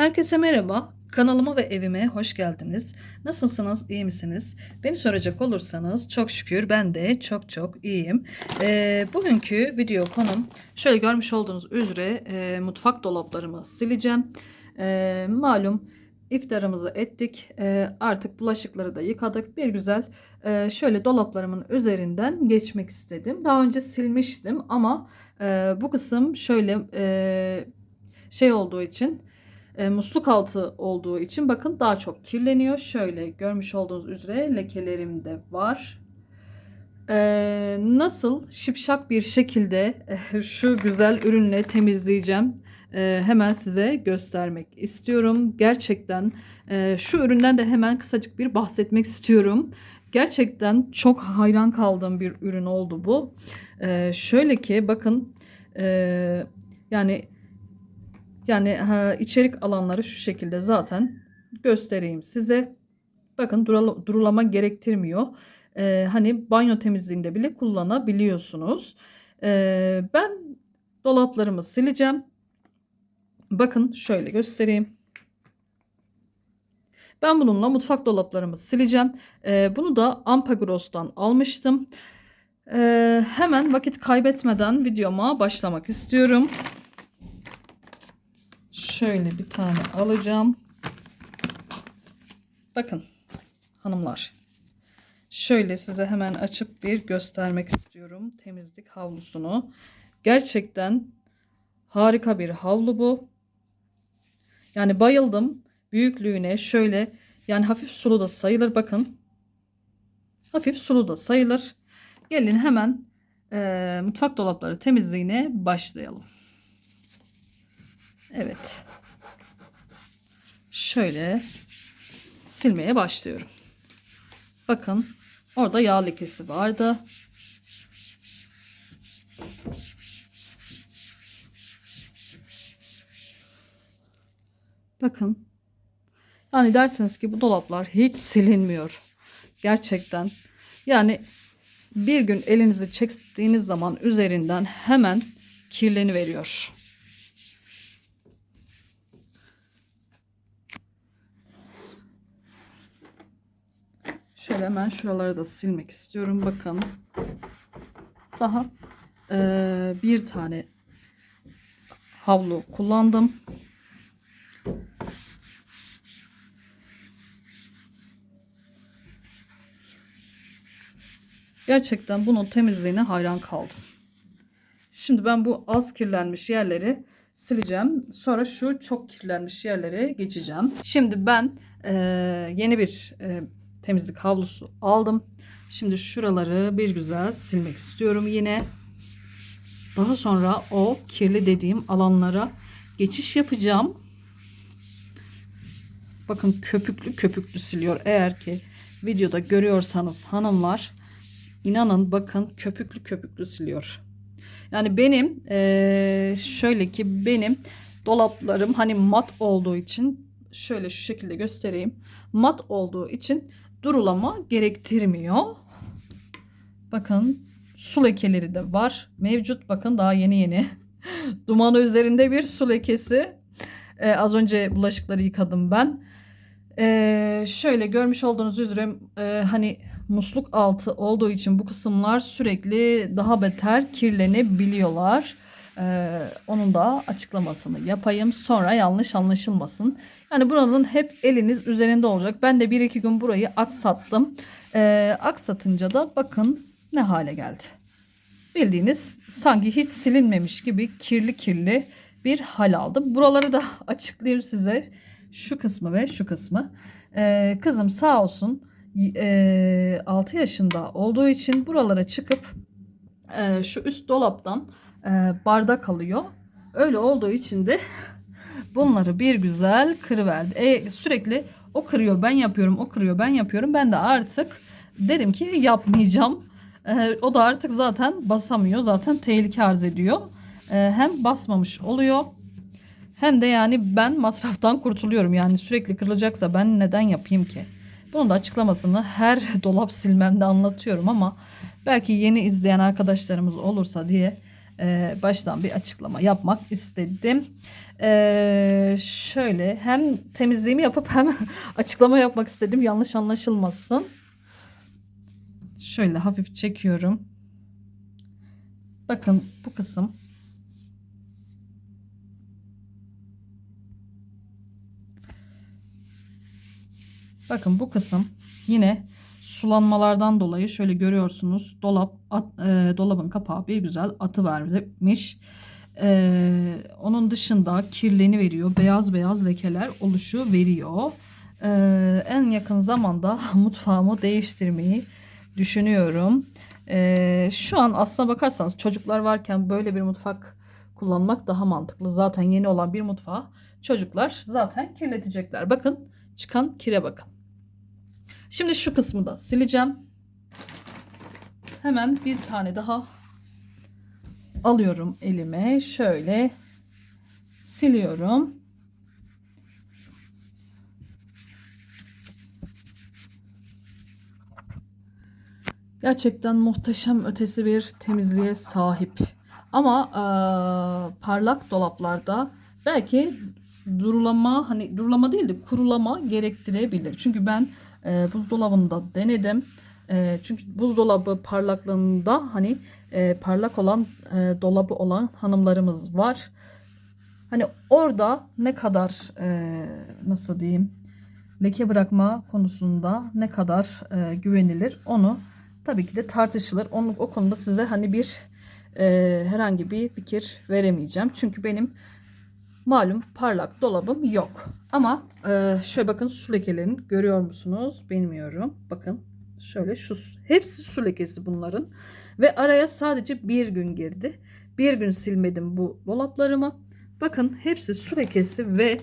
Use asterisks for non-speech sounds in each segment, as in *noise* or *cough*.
Herkese merhaba. Kanalıma ve evime hoş geldiniz. Nasılsınız? iyi misiniz? Beni soracak olursanız çok şükür ben de çok çok iyiyim. Ee, bugünkü video konum şöyle görmüş olduğunuz üzere e, mutfak dolaplarımı sileceğim. Ee, malum iftarımızı ettik. Ee, artık bulaşıkları da yıkadık. Bir güzel e, şöyle dolaplarımın üzerinden geçmek istedim. Daha önce silmiştim ama e, bu kısım şöyle e, şey olduğu için e, musluk altı olduğu için bakın daha çok kirleniyor. Şöyle görmüş olduğunuz üzere lekelerim de var. E, nasıl şipşak bir şekilde e, *laughs* şu güzel ürünle temizleyeceğim. E, hemen size göstermek istiyorum. Gerçekten e, şu üründen de hemen kısacık bir bahsetmek istiyorum. Gerçekten çok hayran kaldığım bir ürün oldu bu. E, şöyle ki bakın e, yani yani ha, içerik alanları şu şekilde zaten göstereyim size. Bakın durulama gerektirmiyor. Ee, hani banyo temizliğinde bile kullanabiliyorsunuz. Ee, ben dolaplarımı sileceğim. Bakın şöyle göstereyim. Ben bununla mutfak dolaplarımı sileceğim. Ee, bunu da Ampagros'tan almıştım. Ee, hemen vakit kaybetmeden videoma başlamak istiyorum. Şöyle bir tane alacağım. Bakın hanımlar. Şöyle size hemen açıp bir göstermek istiyorum temizlik havlusunu. Gerçekten harika bir havlu bu. Yani bayıldım büyüklüğüne. Şöyle yani hafif sulu da sayılır bakın. Hafif sulu da sayılır. Gelin hemen eee, mutfak dolapları temizliğine başlayalım. Evet. Şöyle silmeye başlıyorum. Bakın orada yağ lekesi vardı. Bakın. Yani dersiniz ki bu dolaplar hiç silinmiyor. Gerçekten. Yani bir gün elinizi çektiğiniz zaman üzerinden hemen kirleni veriyor. Şöyle hemen şuraları da silmek istiyorum. Bakın. Daha eee, bir tane havlu kullandım. Gerçekten bunun temizliğine hayran kaldım. Şimdi ben bu az kirlenmiş yerleri sileceğim. Sonra şu çok kirlenmiş yerlere geçeceğim. Şimdi ben eee, yeni bir eee, temizlik havlusu aldım. Şimdi şuraları bir güzel silmek istiyorum yine. Daha sonra o kirli dediğim alanlara geçiş yapacağım. Bakın köpüklü köpüklü siliyor. Eğer ki videoda görüyorsanız hanımlar inanın bakın köpüklü köpüklü siliyor. Yani benim eee, şöyle ki benim dolaplarım hani mat olduğu için şöyle şu şekilde göstereyim. Mat olduğu için durulama gerektirmiyor. Bakın su lekeleri de var. Mevcut bakın daha yeni yeni. *laughs* Dumanı üzerinde bir su lekesi. Ee, az önce bulaşıkları yıkadım ben. Ee, şöyle görmüş olduğunuz üzere e, hani musluk altı olduğu için bu kısımlar sürekli daha beter kirlenebiliyorlar. Ee, onun da açıklamasını yapayım. Sonra yanlış anlaşılmasın. Yani buranın hep eliniz üzerinde olacak. Ben de bir iki gün burayı aksattım. Ee, aksatınca da bakın ne hale geldi. Bildiğiniz sanki hiç silinmemiş gibi kirli kirli bir hal aldı. Buraları da *laughs* açıklayayım size. Şu kısmı ve şu kısmı. Ee, kızım sağ olsun e, 6 yaşında olduğu için buralara çıkıp e, şu üst dolaptan bardak alıyor. Öyle olduğu için de *laughs* bunları bir güzel kırıverdi. E, sürekli o kırıyor ben yapıyorum o kırıyor ben yapıyorum. Ben de artık dedim ki yapmayacağım. E, o da artık zaten basamıyor. Zaten tehlike arz ediyor. E, hem basmamış oluyor. Hem de yani ben masraftan kurtuluyorum. Yani sürekli kırılacaksa ben neden yapayım ki? Bunun da açıklamasını her *laughs* dolap silmemde anlatıyorum ama belki yeni izleyen arkadaşlarımız olursa diye e, baştan bir açıklama yapmak istedim. E, şöyle hem temizliğimi yapıp hem *laughs* açıklama yapmak istedim. Yanlış anlaşılmasın. Şöyle hafif çekiyorum. Bakın bu kısım Bakın bu kısım yine sulanmalardan dolayı şöyle görüyorsunuz dolap at, e, dolabın kapağı bir güzel atı vermiş. E, onun dışında kirleni veriyor. Beyaz beyaz lekeler oluşu veriyor. E, en yakın zamanda *laughs* mutfağımı değiştirmeyi düşünüyorum. E, şu an aslına bakarsanız çocuklar varken böyle bir mutfak kullanmak daha mantıklı. Zaten yeni olan bir mutfağı çocuklar zaten kirletecekler. Bakın çıkan kire bakın. Şimdi şu kısmı da sileceğim. Hemen bir tane daha alıyorum elime. Şöyle siliyorum. Gerçekten muhteşem ötesi bir temizliğe sahip. Ama eee, parlak dolaplarda belki durulama hani durulama değil de kurulama gerektirebilir. Çünkü ben e, buzdolabında denedim. E, çünkü buzdolabı parlaklığında hani e, parlak olan e, dolabı olan hanımlarımız var. Hani orada ne kadar e, nasıl diyeyim leke bırakma konusunda ne kadar e, güvenilir onu tabii ki de tartışılır. Onu, o konuda size hani bir e, herhangi bir fikir veremeyeceğim. Çünkü benim malum parlak dolabım yok. Ama e, şöyle bakın su lekelerini görüyor musunuz? Bilmiyorum. Bakın şöyle şu hepsi su lekesi bunların. Ve araya sadece bir gün girdi. Bir gün silmedim bu dolaplarımı. Bakın hepsi su lekesi ve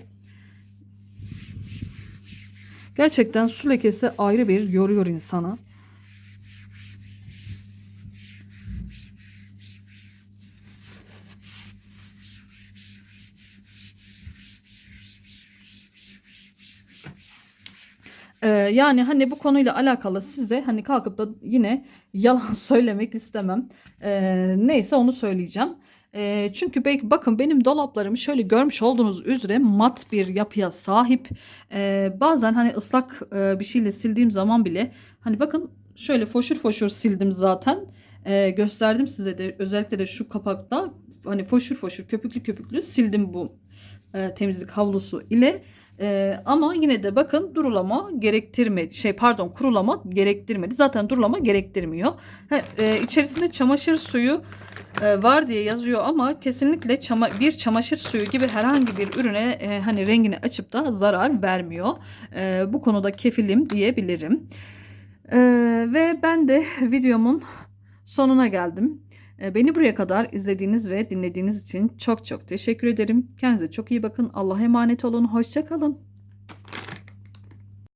gerçekten su lekesi ayrı bir yoruyor insana. Ee, yani hani bu konuyla alakalı size hani kalkıp da yine yalan *laughs* söylemek istemem. Ee, neyse onu söyleyeceğim. Ee, çünkü belki bakın benim dolaplarım şöyle görmüş olduğunuz üzere mat bir yapıya sahip. Ee, bazen hani ıslak e, bir şeyle sildiğim zaman bile hani bakın şöyle foşur foşur sildim zaten. Ee, gösterdim size de özellikle de şu kapakta hani foşur foşur köpüklü köpüklü sildim bu e, temizlik havlusu ile. Ee, ama yine de bakın durulama gerektirmedi. Şey pardon kurulama gerektirmedi. Zaten durulama gerektirmiyor. Ha, e, içerisinde çamaşır suyu e, var diye yazıyor ama kesinlikle çama, bir çamaşır suyu gibi herhangi bir ürüne e, hani rengini açıp da zarar vermiyor. E, bu konuda kefilim diyebilirim. E, ve ben de *laughs* videomun sonuna geldim. E, Beni buraya kadar izlediğiniz ve dinlediğiniz için çok çok teşekkür ederim. Kendinize çok iyi bakın. Allah'a emanet olun. Hoşça kalın.